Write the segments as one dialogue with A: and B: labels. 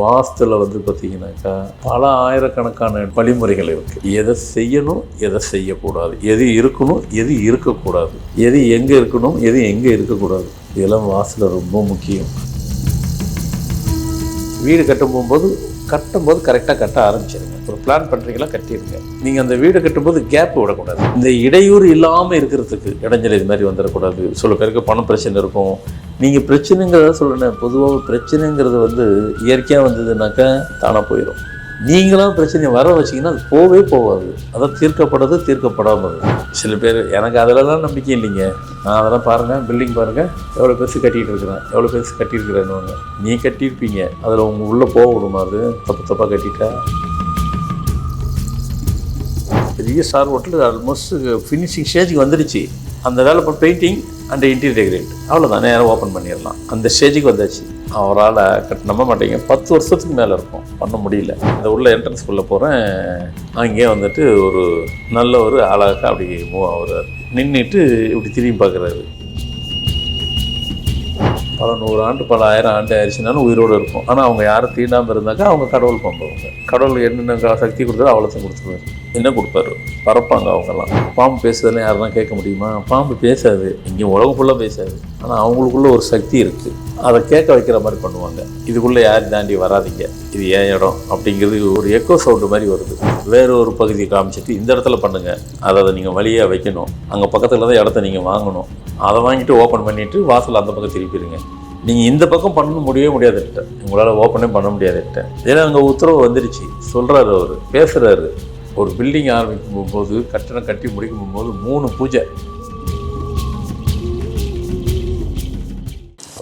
A: வாஸ்துல வந்து பார்த்தீங்கன்னாக்கா பல ஆயிரக்கணக்கான வழிமுறைகள் இருக்குது எதை செய்யணும் எதை செய்யக்கூடாது? எது இருக்கணும் எது இருக்கக்கூடாது? எது எங்கே இருக்கணும் எது எங்கே இருக்கக்கூடாது? இதெல்லாம் வாஸ்துல ரொம்ப முக்கியம். வீடு கட்டும் போகும்போது கட்டும்போது கரெக்டாக கட்ட ஆரம்பிச்சிருங்க. ஒரு பிளான் பண்ணுறீங்களா கட்டிடுங்க நீங்கள் அந்த வீடு கட்டும்போது கேப் விடக்கூடாது. இந்த இடையூறு இல்லாமல் இருக்கிறதுக்கு இடைஞ்சல் இது மாதிரி வந்துடக்கூடாது. சில பேருக்கு பணம் பிரச்சனை இருக்கும். நீங்கள் பிரச்சனைங்கிறத சொல்லணும். பொதுவாக பிரச்சனைங்கிறது வந்து இயற்கையாக வந்ததுனாக்கா தானாக போயிடும் நீங்களாம் பிரச்சனையை வர வச்சிங்கன்னா அது போவே போகாது அதான் தீர்க்கப்படுறது தீர்க்கப்படாமல் சில பேர் எனக்கு அதிலலாம் நம்பிக்கை இல்லைங்க. நான் அதெல்லாம் பாருங்கள் பில்டிங் பாருங்கள் எவ்வளோ பெருசு கட்டிகிட்டு இருக்கிறேன் எவ்வளோ பெருசு கட்டியிருக்கிறேன்னு நீ கட்டியிருப்பீங்க. அதில் உங்கள் உள்ளே போக விடுமா அது? தப்பு தப்பாக கட்டிட்டா? பெரிய ஸ்டார் ஹோட்டல் ஆல்மோஸ்ட் ஃபினிஷிங் ஸ்டேஜுக்கு வந்துடுச்சு. அந்த வேலை இப்போ பெயிண்டிங் அண்ட் இன்டீரியர் டெக்கரேட் அவ்வளோதான் நேரம் ஓப்பன் பண்ணிடலாம். அந்த ஸ்டேஜுக்கு வந்தாச்சு. அவரால் கட் நம்ப மாட்டேங்க. பத்து வருஷத்துக்கு மேலே இருக்கும். பண்ண முடியல. இந்த உள்ள என்ட்ரன்ஸ்குள்ளே போகிறேன் அங்கேயே வந்துட்டு ஒரு நல்ல ஒரு அழகாக அப்படி மூவ் ஆகுறாரு. நின்றுட்டு இப்படி திரும்பி பார்க்குறாரு. பல நூறு ஆண்டு பல ஆயிரம் ஆண்டு ஆயிடுச்சுனாலும் உயிரோடு இருக்கும். ஆனால் அவங்க யாரும் தீண்டாமல் இருந்தாக்கா அவங்க கடவுள் பண்றவங்க. கடவுள் என்னென்ன சக்தி கொடுத்தாலும் அவ்வளோத்தையும் கொடுத்துருவாரு. என்ன கொடுப்பாரு? பறப்பாங்க அவங்கெல்லாம். பாம்பு பேசுறதுலாம் யாரெல்லாம் கேட்க முடியுமா? பாம்பு பேசாது. இங்கே உலகம் ஃபுல்லாக பேசாது. ஆனால் அவங்களுக்குள்ள ஒரு சக்தி இருக்குது அதை கேட்க வைக்கிற மாதிரி பண்ணுவாங்க. இதுக்குள்ளே யாரும் தாண்டி வராதீங்க? இது ஏன் இடம்? அப்படிங்கிறது ஒரு எக்கோ சவுண்டு மாதிரி வருது. வேற ஒரு பகுதியை காமிச்சிட்டு இந்த இடத்துல பண்ணுங்கள் அதை அதை நீங்கள் வழியாக வைக்கணும். அங்கே பக்கத்தில் தான் இடத்த நீங்கள் வாங்கணும். அதை வாங்கிட்டு ஓப்பன் பண்ணிவிட்டு வாசல் அந்த பக்கம் திருப்பிடுங்க நீங்கள் இந்த பக்கம் பண்ண முடியவே முடியாதுட்ட உங்களால் ஓப்பனே பண்ண முடியாதுட்ட ஏன்னா அங்கே உத்தரவு வந்துடுச்சு சொல்கிறாரு அவர். பேசுகிறாரு ஒரு பில்டிங் ஆரம்பிக்கும் போது கட்டணம் கட்டி முடிக்கும் போது மூணு பூஜை.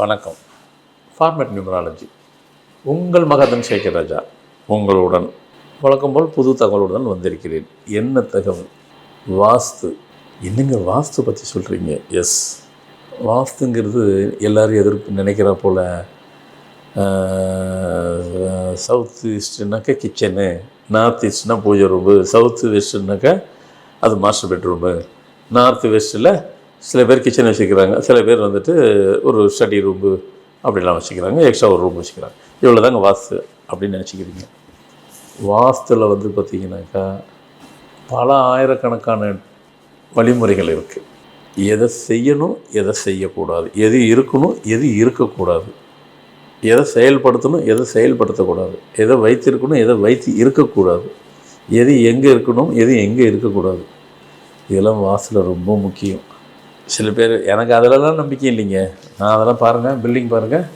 A: வணக்கம். ஃபார்மேட் நியூமராலஜி உங்கள் மகதன் சேகர் ராஜா உங்களுடன் வழக்கம் போல் புது தகவலுடன் வந்திருக்கிறேன். என்ன தகவல்? வாஸ்து. என்னங்க வாஸ்து பற்றி சொல்கிறீங்க எஸ் வாஸ்துங்கிறது எல்லாரும் எதிர்ப்பு நினைக்கிற போல் சவுத் ஈஸ்ட்னாக்கா கிச்சனு நார்த் ஈஸ்ட்னா பூஜை ரூமு சவுத் வெஸ்ட்னாக்கா அது மாஸ்டர் பெட்ரூமு நார்த் வெஸ்ட்டில் சில பேர் கிச்சன் வச்சுக்கிறாங்க. சில பேர் வந்துட்டு ஒரு ஸ்டடி ரூமு அப்படிலாம் வச்சுக்கிறாங்க. எக்ஸ்ட்ரா ஒரு ரூம் வச்சுக்கிறாங்க. இவ்வளோ தாங்க வாஸ்து அப்படின்னு நினச்சிக்கிறீங்க. வாஸ்துவில் வந்து பார்த்தீங்கன்னாக்கா பல ஆயிரக்கணக்கான வழிமுறைகள் இருக்குது எதை செய்யணும் எதை செய்யக்கூடாது? எது இருக்கணும் எது இருக்கக்கூடாது? எதை செயல்படுத்தணும் எதை செயல்படுத்தக்கூடாது. எதை வைத்திருக்கணும் எதை வைத்து இருக்கக்கூடாது. எது எங்கே இருக்கணும் எது எங்கே இருக்கக்கூடாது. இதெல்லாம் வாசலில் ரொம்ப முக்கியம். சில பேர் எனக்கு அதிலலாம் நம்பிக்கை இல்லைங்க. நான் அதெல்லாம் பாருங்கள் பில்டிங் பாருங்கள்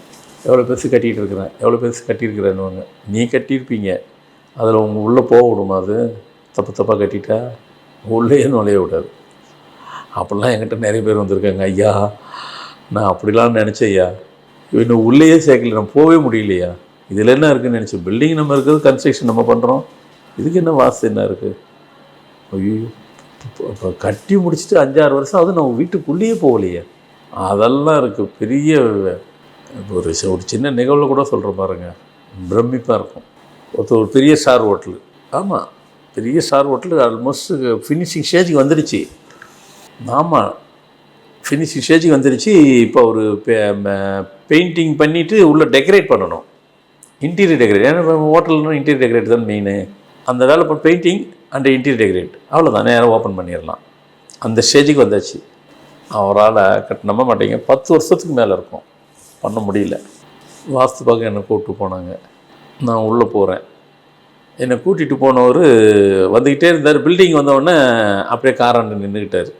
A: எவ்வளோ பெருசு கட்டிகிட்டு இருக்கிறேன் எவ்வளோ பெருசு கட்டியிருக்கிறேன்னு நீ கட்டியிருப்பீங்க. அதில் உங்கள் உள்ளே போக விடுமா அது? தப்பு தப்பாக கட்டிட்டா? உள்ளே நுழைய விடாது. அப்படிலாம் என்கிட்ட நிறைய பேர் வந்திருக்காங்க. ஐயா நான் அப்படிலாம் நினச்சேன் ஐயா. இன்னும் உள்ளேயே சேர்க்கல நம்ம போகவே முடியலையா? இதில் என்ன இருக்குன்னு நினச்சி பில்டிங் நம்ம இருக்குது கன்ஸ்ட்ரக்ஷன் நம்ம பண்ணுறோம் இதுக்கு என்ன வாசல் என்ன இருக்குது ஐயோ இப்போ கட்டி முடிச்சுட்டு அஞ்சாறு வருஷம் அது நம்ம வீட்டுக்குள்ளேயே போகலையே. அதெல்லாம் இருக்குது பெரிய ஒரு ஒரு சின்ன நிகழ்வு கூட சொல்கிற பாருங்க. பிரமிப்பாக இருக்கும். ஒருத்தர் ஒரு பெரிய ஸ்டார் ஹோட்டலு ஆமாம் பெரிய ஸ்டார் ஹோட்டலு ஆல்மோஸ்ட் ஃபினிஷிங் ஸ்டேஜுக்கு வந்துடுச்சு ஆமாம் ஃபினிஷிங் ஸ்டேஜுக்கு வந்துடுச்சு இப்போ ஒரு பெயிண்டிங் பண்ணிவிட்டு உள்ளே டெக்கரேட் பண்ணணும். இன்டீரியர் டெக்கரேட் ஏன்னா ஹோட்டல்னா இன்டீரியர் டெக்கரேட் தான் மெயின் அந்த வேலை இப்போ பெயிண்டிங் அண்ட் இன்டீரியர் டெக்கரேட் அவ்வளோதான் நேரம் ஓப்பன் பண்ணிடலாம். அந்த ஸ்டேஜுக்கு வந்தாச்சு. அவரால் கட் நம்ப மாட்டேங்க. பத்து வருஷத்துக்கு மேலே இருக்கும். பண்ண முடியல. வாஸ்து பார்க்க என்னை கூப்பிட்டு போனாங்க. நான் உள்ளே போகிறேன் என்னை கூட்டிகிட்டு போனவர் வந்துக்கிட்டே இருந்தார். பில்டிங் வந்தவுடனே அப்படியே காராண்டு நின்றுக்கிட்டார்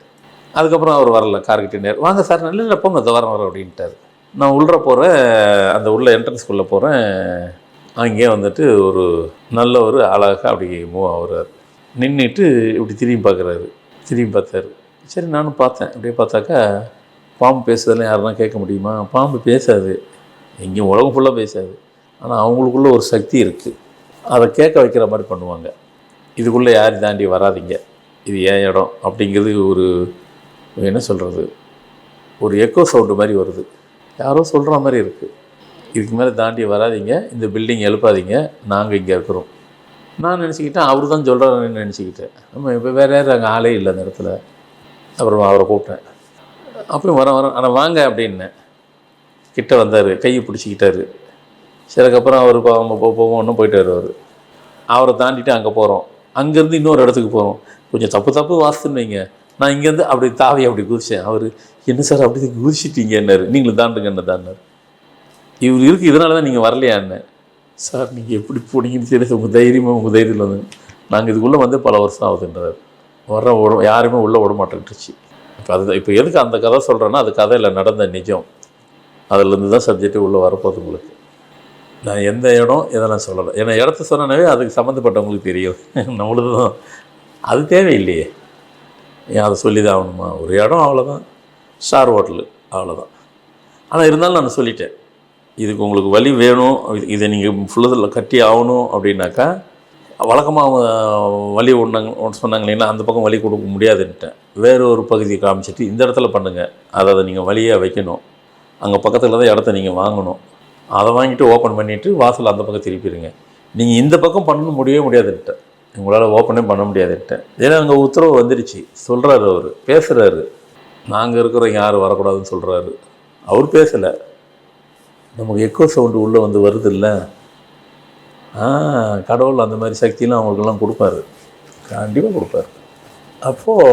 A: அதுக்கப்புறம் அவர் வரல. கார்கிட்ட நேர் வாங்க சார் நல்ல இல்லை போங்க. வர வர அப்படின்ட்டார். நான் உள்ள போகிறேன் அந்த உள்ள என்ட்ரன்ஸ்குள்ளே போகிறேன் அங்கேயே வந்துட்டு ஒரு நல்ல ஒரு அழகாக அப்படி மூவ் ஆகுறாரு. நின்றுட்டு இப்படி திரும்பி பார்க்குறாரு. திரும்பி பார்த்தாரு. சரி நானும் பார்த்தேன். அப்படியே பார்த்தாக்கா பாம்பு பேசுறதெல்லாம் யாரெல்லாம் கேட்க முடியுமா? பாம்பு பேசாது. எங்கேயும் உலகம் ஃபுல்லாக பேசாது. ஆனால் அவங்களுக்குள்ள ஒரு சக்தி இருக்குது அதை கேட்க வைக்கிற மாதிரி பண்ணுவாங்க. இதுக்குள்ளே யாரும் தாண்டி வராதீங்க. இது ஏன் இடம் அப்படிங்கிறது ஒரு என்ன சொல்கிறது ஒரு எக்கோ சவுண்டு மாதிரி வருது. யாரோ சொல்கிற மாதிரி இருக்குது இதுக்கு மேலே தாண்டி வராதீங்க. இந்த பில்டிங் எழுப்பாதீங்க. நாங்கள் இங்கே இருக்கிறோம். நான் நினச்சிக்கிட்டேன் அவர் தான் சொல்கிறாருன்னு நினச்சிக்கிட்டேன். நம்ம இப்போ வேறு யாரும் அங்கே ஆளே இல்லை அந்த இடத்துல. அப்புறம் அவரை கூப்பிட்டேன். அப்புறம் வரேன் வரேன் ஆனால் வாங்க அப்படின்னேன் கிட்ட வந்தார். கையை பிடிச்சிக்கிட்டாரு. சிலக்கப்புறம் அவர் அவர் அவங்க போவோம். ஒன்றும் போயிட்டு வருவார் அவரை தாண்டிட்டு அங்கே போகிறோம் அங்கேருந்து இன்னொரு இடத்துக்கு போகிறோம் கொஞ்சம் தப்பு தப்பு வாசித்துன்னு வைங்க. நான் இங்கேருந்து அப்படி தாவி அப்படி குதிச்சேன். அவர் என்ன சார் அப்படி குதிச்சிட்டீங்கன்னாரு. நீங்களும் தாண்டுங்க என்ன தாண்டார் இவர் இருக்கு இதனால தான் நீங்கள் வரலையான்னு சார் நீங்கள் எப்படி போனீங்கன்னு தெரியாது. உங்கள் தைரியமாக உங்கள் தைரியம் வந்து நாங்கள் இதுக்குள்ளே வந்து பல வருஷம் ஆகுதுன்றார். வர விட யாருமே உள்ளே விட மாட்டேன்ட்டுருச்சு இப்போ அது இப்போ எதுக்கு அந்த கதை சொல்கிறேன்னா அது கதையில் நடந்த நிஜம். அதுலேருந்து தான் சப்ஜெக்ட்டு உள்ளே வரப்போகுது உங்களுக்கு. நான் எந்த இடம் எதை நான் சொல்லலை. ஏன்னா இடத்த சொன்னாவே அதுக்கு சம்மந்தப்பட்டவங்களுக்கு தெரியும். நம்மளுக்கு தான் அது தேவையில்லையே. ஏன் அதை சொல்லி தான் ஆகணுமா? ஒரு இடம் அவ்வளோதான் ஸ்டார் ஹோட்டலு அவ்வளோதான் ஆனால் இருந்தாலும் நான் சொல்லிட்டேன் இதுக்கு உங்களுக்கு வழி வேணும் இது- இதை நீங்கள் ஃபுல்லதில் கட்டி ஆகணும் அப்படின்னாக்கா வழக்கமாக அவங்க வழி ஒன்றாங்க ஒன்று சொன்னாங்க இல்லைங்களா அந்த பக்கம் வழி கொடுக்க முடியாதுன்ட்டேன். வேறு ஒரு பகுதியை காமிச்சிட்டு இந்த இடத்துல பண்ணுங்கள் அதை அதை நீங்கள் வழியாக வைக்கணும். அங்கே பக்கத்தில் தான் இடத்த நீங்கள் வாங்கணும். அதை வாங்கிட்டு ஓப்பன் பண்ணிவிட்டு வாசல் அந்த பக்கம் திருப்பிடுங்க. நீங்கள் இந்த பக்கம் பண்ண முடியவே முடியாதுன்ட்டேன். உங்களால் ஓப்பனே பண்ண முடியாதுன்ட்டேன். ஏன்னா அங்கே உத்தரவு வந்துருச்சு. சொல்கிறாரு அவர் பேசுகிறாரு நாங்கள் இருக்கிறோம் யாரும் வரக்கூடாதுன்னு சொல்கிறாரு அவர் பேசலை. நமக்கு எக்கோ சவுண்டு உள்ளே வந்து வருது இல்லை ஆ கடவுள் அந்த மாதிரி சக்தியெலாம் அவங்களுக்கெல்லாம் கொடுப்பாரு. கண்டிப்பாக கொடுப்பாரு. அப்போது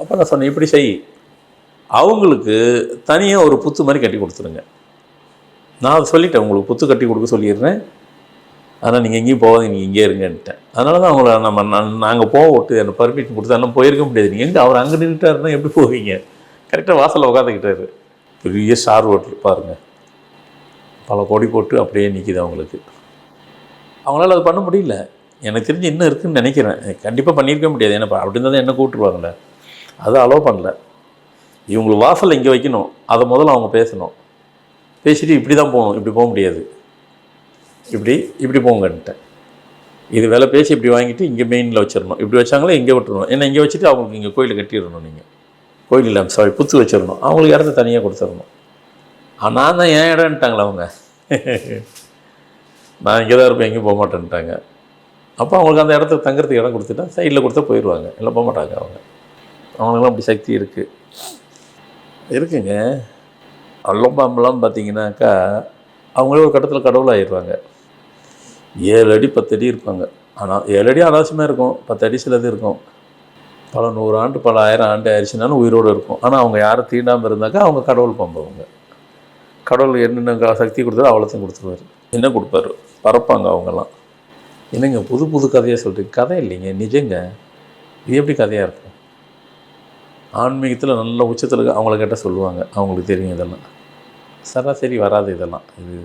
A: அப்போ நான் சொன்னேன் இப்படி செய். அவங்களுக்கு தனியாக ஒரு புத்து மாதிரி கட்டி கொடுத்துருங்க நான் சொல்லிட்டேன் உங்களுக்கு புத்து கட்டி கொடுக்க சொல்லிடுறேன். ஆனால் நீங்கள் எங்கேயும் போகாதீங்க நீங்கள் இங்கே இருங்கன்ட்டேன். அதனால தான் அவங்கள நம்ம நாங்கள் போக விட்டு அந்த பர்மிஷன் கொடுத்தா போயிருக்க முடியாது. நீங்கள் எங்கே அவர் அங்கே நின்றுட்டாருன்னா எப்படி போவீங்க? கரெக்டாக வாசலில் உட்காந்துக்கிட்டாரு பெரிய ஸ்டார் ஹோட்டல் பாருங்கள் பல கோடி போட்டு அப்படியே நிற்கிது அவங்களுக்கு. அவங்களால அது பண்ண முடியல. எனக்கு தெரிஞ்சு இன்னும் இருக்குன்னு நினைக்கிறேன். கண்டிப்பாக பண்ணியிருக்க முடியாது. ஏன்னா அப்படி இருந்தால் என்ன கூப்பிட்டுருவாங்களே அதை அலோவ் பண்ணல. இவங்களுக்கு வாசலில் இங்கே வைக்கணும். அதை முதல்ல அவங்க பேசணும். பேசிட்டு இப்படி தான் போகணும். இப்படி போக முடியாது. இப்படி இப்படி போங்கன்ட்டேன் இது வேலை பேசி இப்படி வாங்கிட்டு இங்கே மெயினில் வச்சிடணும் இப்படி வச்சாங்களே இங்கே விட்டுறணும். ஏன்னா இங்கே வச்சுட்டு அவங்களுக்கு இங்கே கோயிலை கட்டிடணும் நீங்கள் கோயில் இல்லை சாரி புத்து வச்சிடணும் அவங்களுக்கு இடத்த தனியாக கொடுத்துடணும். நான் தான் ஏன் இடம்ட்டாங்களே அவங்க. நான் இங்கே தான் இருப்பேன் எங்கேயும் போக மாட்டேன்ட்டாங்க. அப்போ அவங்களுக்கு அந்த இடத்துக்கு தங்குறதுக்கு இடம் கொடுத்துட்டா சைடில் கொடுத்தா போயிடுவாங்க இல்லை போக மாட்டாங்க அவங்க. அவங்களுக்குலாம் அப்படி சக்தி இருக்குது இருக்குங்க. அல்லம்பாம்பெல்லாம் பார்த்தீங்கன்னாக்கா அவங்களே ஒரு கட்டத்தில் கடவுள் கடவுளாகிடுவாங்க ஏழு அடி பத்து அடி இருப்பாங்க. ஆனால் ஏழு அடி அலாசியமாக இருக்கும். பத்து அடி சிலது இருக்கும். பல நூறு ஆண்டு பல ஆயிரம் ஆண்டு ஆயிடுச்சுனாலும் உயிரோடு இருக்கும். ஆனால் அவங்க யாரும் தீண்டாமல் இருந்தாக்கா அவங்க கடவுள் பம்பவங்க கடவுள் என்னென்ன சக்தி கொடுத்தாரோ அவ்வளோத்தையும் கொடுத்துருவாரு. என்ன கொடுப்பாரு? பறப்பாங்க அவங்கெல்லாம். என்னங்க புது புது கதையாக சொல்கிறீங்க கதை இல்லைங்க நிஜங்க. இது எப்படி கதையாக இருக்கும்? ஆன்மீகத்தில் நல்ல உச்சத்தில் இருக்க அவங்கள கேட்டால் சொல்லுவாங்க. அவங்களுக்கு தெரியும் இதெல்லாம். சராசரி வராது இதெல்லாம். இது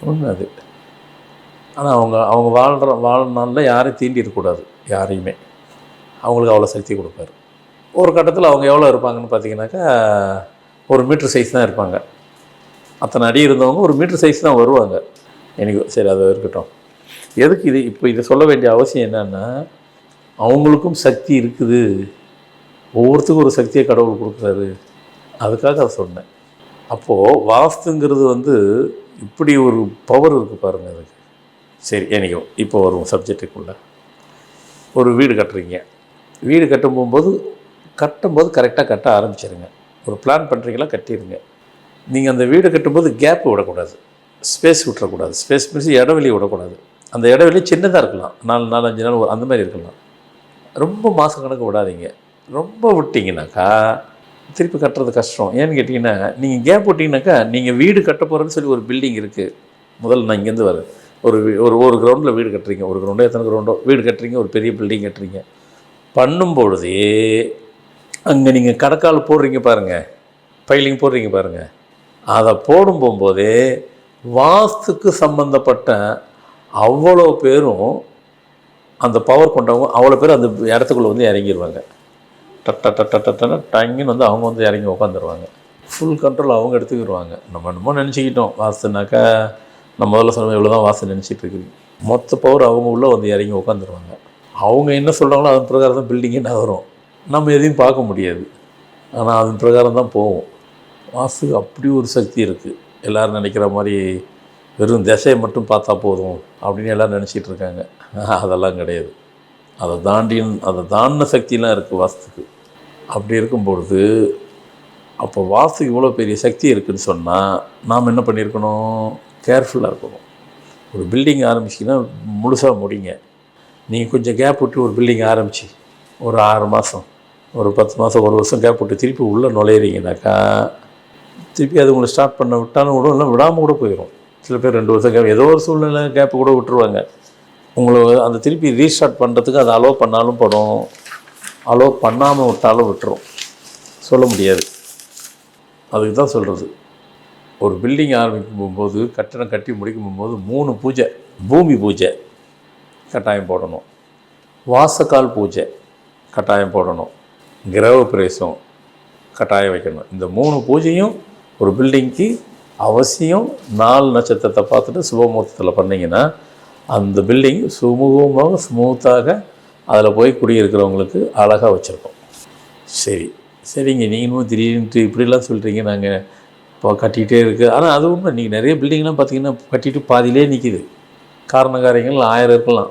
A: உண்மை அது. ஆனால் அவங்க அவங்க வாழ்கிற வாழ்நாளில் யாரையும் தீண்டிடக்கூடாது யாரையுமே. அவங்களுக்கு அவ்வளோ சக்தி கொடுப்பாரு. ஒரு கட்டத்தில் அவங்க எவ்வளோ இருப்பாங்கன்னு பார்த்தீங்கன்னாக்கா ஒரு மீட்ரு சைஸ் தான் இருப்பாங்க. அத்தனை அடி இருந்தவங்க ஒரு மீட்ரு சைஸ் தான் வருவாங்க. எனக்கு சரி அது இருக்கட்டும். எதுக்கு இது இப்போ இதை சொல்ல வேண்டிய அவசியம் என்னன்னா அவங்களுக்கும் சக்தி இருக்குது. ஒவ்வொருத்துக்கும் ஒரு சக்தியை கடவுள் கொடுக்குறாரு. அதுக்காக அதை சொன்னேன். அப்போது வாஸ்துங்கிறது வந்து இப்படி ஒரு பவர் இருக்குது பாருங்கள் அதுக்கு. சரி எனக்கு இப்போ வரும் சப்ஜெக்ட்டுக்குள்ளே ஒரு வீடு கட்டுறீங்க. வீடு கட்டும் போகும்போது கட்டும்போது கரெக்டாக கட்ட ஆரம்பிச்சிருங்க. ஒரு பிளான் பண்ணுறீங்களா கட்டிடுங்க நீங்கள் அந்த வீடு கட்டும்போது கேப் விடக்கூடாது. ஸ்பேஸ் விட்டுறக்கூடாது. ஸ்பேஸ் மீன்ஸ் இடைவெளி விடக்கூடாது. அந்த இடவெளி சின்னதாக இருக்கலாம். நாலு நாலு அஞ்சு நாள் அந்த மாதிரி இருக்கலாம். ரொம்ப மாதம் கணக்கு விடாதீங்க. ரொம்ப விட்டிங்கனாக்கா திருப்பி கட்டுறது கஷ்டம். ஏன்னு கேட்டிங்கன்னா நீங்கள் கேப் விட்டிங்கனாக்கா நீங்கள் வீடு கட்ட போகிறேன்னு சொல்லி ஒரு பில்டிங் இருக்குது முதல்ல நான் இங்கேருந்து வரேன். ஒரு வீ- ஒரு ஒரு கிரவுண்டில் வீடு கட்டுறீங்க. ஒரு கிரவுண்டோ எத்தனை கிரவுண்டோ வீடு கட்டுறீங்க ஒரு பெரிய பில்டிங் கட்டுறீங்க. பண்ணும் பொழுதே அங்கே நீங்கள் கடக்கால் போடுறீங்க பாருங்கள் பைலிங் போடுறீங்க பாருங்கள் அதை போடும் போகும்போதே வாஸ்துக்கு சம்மந்தப்பட்ட அவ்வளோ பேரும் அந்த பவர் கொண்டவங்க அவ்வளோ பேர் அந்த இடத்துக்குள்ளே வந்து இறங்கிடுவாங்க டட்ட டட்ட டட்டன டங்குன்னு வந்து அவங்க வந்து இறங்கி உட்காந்துருவாங்க ஃபுல் கண்ட்ரோல் அவங்க எடுத்துக்கிடுவாங்க நம்ம என்னமோ நினச்சிக்கிட்டோம். வாஸ்துனாக்கா நம்ம முதல்ல சொன்ன இவ்வளோ தான் வாசல் நினச்சிட்டு இருக்கிறீங்க மொத்த பவர் அவங்க உள்ளே வந்து இறங்கி உட்காந்துருவாங்க அவங்க என்ன சொல்கிறாங்களோ அதன் பிரகாரம் தான் பில்டிங்கே நகரும். நம்ம எதையும் பார்க்க முடியாது. ஆனால் அதன் பிரகாரம் தான் போகும். வாசுக்கு அப்படி ஒரு சக்தி இருக்குது எல்லோரும் நினைக்கிற மாதிரி வெறும் திசையை மட்டும் பார்த்தா போதும் அப்படின்னு எல்லோரும் நினச்சிட்டு இருக்காங்க. அதெல்லாம் கிடையாது. அதை தாண்டி அதை தாண்டின சக்திலாம் இருக்குது வாஸ்துக்கு அப்படி இருக்கும் பொழுது அப்போ வாஸ்துக்கு இவ்வளோ பெரிய சக்தி இருக்குன்னு சொன்னால் நாம் என்ன பண்ணியிருக்கணும்? கேர்ஃபுல்லாக இருக்கணும். ஒரு பில்டிங் ஆரம்பிச்சிங்கன்னா முழுசாக முடிங்க. நீங்கள் கொஞ்சம் கேப் விட்டு ஒரு பில்டிங் ஆரம்பிச்சு. ஒரு ஆறு மாதம் ஒரு பத்து மாதம் ஒரு வருஷம் கேப் விட்டு திருப்பி உள்ளே நுழையிறீங்கனாக்கா திருப்பி அது உங்களை ஸ்டார்ட் பண்ண விட்டாலும் கூட இல்லை விடாமல் கூட போயிடும் சில பேர் ரெண்டு வருஷம் கேப் ஏதோ ஒரு சூழ்நிலை கேப் கூட விட்டுருவாங்க. உங்களை அந்த திருப்பி ரீஸ்டார்ட் பண்ணுறதுக்கு அதை அலோவ் பண்ணாலும் படும். அலோவ் பண்ணாமல் விட்டாலும் விட்டுரும். சொல்ல முடியாது. அதுக்கு தான் சொல்கிறது ஒரு பில்டிங் ஆரம்பிக்கும் போது கட்டணம் கட்டி முடிக்கும் போது மூணு பூஜை. பூமி பூஜை. கட்டாயம் போடணும். வாசக்கால் பூஜை. கட்டாயம் போடணும். கிரக பிரவேசம் கட்டாயம் வைக்கணும். இந்த மூணு பூஜையும் ஒரு பில்டிங்க்கு அவசியம். நாலு நட்சத்திரத்தை பார்த்துட்டு சுபமுகூர்த்தத்தில் பண்ணிங்கன்னா அந்த பில்டிங் சுமூகமாக ஸ்மூத்தாக அதில் போய் குடியிருக்கிறவங்களுக்கு அழகாக வச்சுருக்கோம். சரி. சரிங்க நீங்களும் திடீர்னுட்டு இப்படிலாம் சொல்கிறீங்க நாங்கள் இப்போ கட்டிகிட்டே இருக்குது ஆனால் அது உண்மை. நீங்கள் நிறைய பில்டிங்லாம் பார்த்தீங்கன்னா கட்டிட்டு பாதியிலே நிற்கிது காரண ஆயிரம் இருக்கலாம்.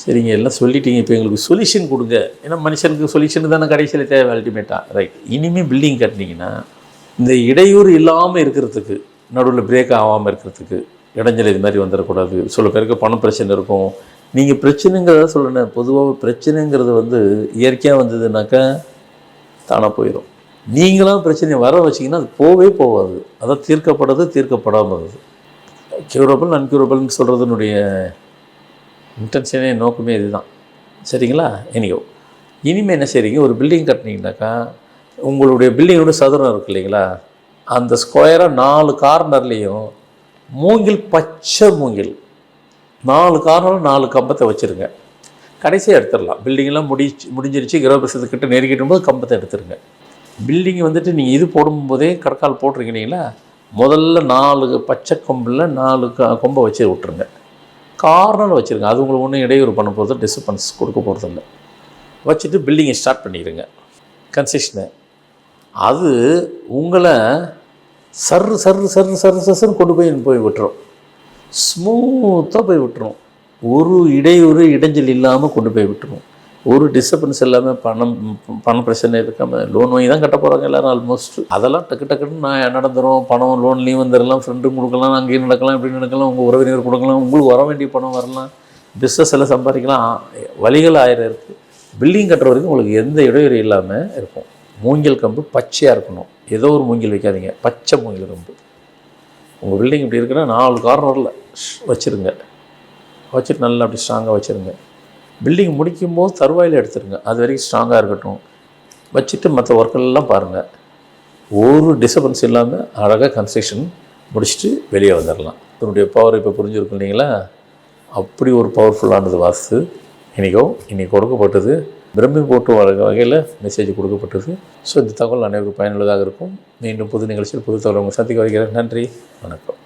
A: சரிங்க எல்லாம் சொல்லிட்டீங்க. இப்போ எங்களுக்கு சொல்யூஷன் கொடுங்க. ஏன்னா மனுஷனுக்கு சொல்யூஷன் தானே கடைசியில் தேவை அல்டிமேட்டாக ரைட் இனிமேல் பில்டிங் கட்டினீங்கன்னா இந்த இடையூறு இல்லாமல் இருக்கிறதுக்கு நடுவில் பிரேக் ஆகாமல் இருக்கிறதுக்கு இடைஞ்சல் இது மாதிரி வந்துடக்கூடாது. சில பேருக்கு பண பிரச்சனை இருக்கும். நீங்கள் பிரச்சனைங்கிறத சொல்லணும் பொதுவாக பிரச்சனைங்கிறது வந்து இயற்கையாக வந்ததுனாக்கா தானாக போயிடும் நீங்களாம் பிரச்சனையை வர வச்சிங்கன்னா அது போவே போகாது அதான் தீர்க்கப்படுறது தீர்க்கப்படாமல் க்யூரபிள் அன்க்யூரபிள்னு சொல்கிறதுனுடைய இன்டென்ஷனே நோக்கமே இதுதான். சரிங்களா? எனியோ இனிமேல் என்ன செய்றீங்க? ஒரு பில்டிங் கட்டினீங்கனாக்கா உங்களுடைய பில்டிங்கோட சதுரம் இருக்கு இல்லைங்களா? அந்த ஸ்கொயராக நாலு கார்னர்லேயும் மூங்கில் பச்சை மூங்கில். நாலு கார்னரும் நாலு கம்பத்தை வச்சுருங்க. கடைசியாக எடுத்துடலாம். பில்டிங்கெல்லாம் முடிச்சு முடிஞ்சிருச்சு. கிரகபிரசத்துக்கிட்ட நெருங்கிட்டும் போது கம்பத்தை எடுத்துருங்க. பில்டிங் வந்துட்டு நீங்கள் இது போடும்போதே கடற்கால் போட்டிருக்கீங்களா முதல்ல நாலு பச்சை கொம்பில் நாலு க கொம்பை வச்சு விட்ருங்க கார்னரில் வச்சுருங்க. அது உங்களுக்கு ஒன்றும் இடையூறு பண்ண போகிறது டிஸ்டர்பன்ஸ் கொடுக்க போகிறதில்ல வச்சுட்டு பில்டிங்கை ஸ்டார்ட் பண்ணிடுங்க கன்ஸ்ட்ரக்ஷனை அது உங்களை சர்ரு சர்ரு சர்ரு சர்ரு சர்ன்னு கொண்டு போய் போய் விட்டுரும். ஸ்மூத்தாக போய் விட்டுரும். ஒரு இடையூறு இடைஞ்சல் இல்லாமல் கொண்டு போய் விட்டுரும். ஒரு டிஸ்டர்பன்ஸ் எல்லாமே பணம் பண பிரச்சனை இருக்காமல் லோன் வாங்கி தான் கட்ட போகிறாங்க எல்லாரும் ஆல்மோஸ்ட் அதெல்லாம் டக்கு டக்குன்னு நான் நடந்துடும் பணம் லோன்லேயும் வந்துடலாம் ஃப்ரெண்டும் கொடுக்கலாம் அங்கேயும் நடக்கலாம் இப்படி நடக்கலாம் உங்கள் உறவினர் கொடுக்கலாம் உங்களுக்கு வர வேண்டிய பணம் வரலாம். பிஸ்னஸ் எல்லாம் சம்பாதிக்கலாம். வழிகள் ஆயிரம் இருக்குது பில்டிங் கட்டுற வரைக்கும் உங்களுக்கு எந்த இடையூறு இல்லாமல் இருக்கும். மூங்கில் கம்பு பச்சையாக இருக்கணும். ஏதோ ஒரு மூங்கில் வைக்காதீங்க. பச்சை மூங்கில் கம்பு. உங்கள் பில்டிங் இப்படி இருக்குன்னா நாலு கார்னரில் வச்சுருங்க. வச்சுட்டு நல்லா அப்படி ஸ்ட்ராங்காக வச்சுருங்க. பில்டிங் முடிக்கும் போது தருவாயில் எடுத்துருங்க. அது வரைக்கும் ஸ்ட்ராங்காக இருக்கட்டும். வச்சுட்டு மற்ற ஒர்க்கெல்லாம் பாருங்கள் ஒரு டிஸ்டர்பன்ஸ் இல்லாமல் அழகாக கன்ஸ்ட்ரக்ஷன் முடிச்சுட்டு வெளியே வந்துடலாம் இதனுடைய பவர் இப்போ புரிஞ்சிருக்கும் இல்லைங்களா? அப்படி ஒரு பவர்ஃபுல்லானது வாஸ்து. இன்றைக்கோ இன்றைக்கி கொடுக்கப்பட்டது. விரும்பி போட்டு வர வகையில் மெசேஜ் கொடுக்கப்பட்டது. ஸோ இந்த தகவல் அனைவருக்கும் பயனுள்ளதாக இருக்கும். மீண்டும் புது நிகழ்ச்சியில் புது தகவல் உங்கள் சந்திக்க வைக்கிறேன் நன்றி. வணக்கம்.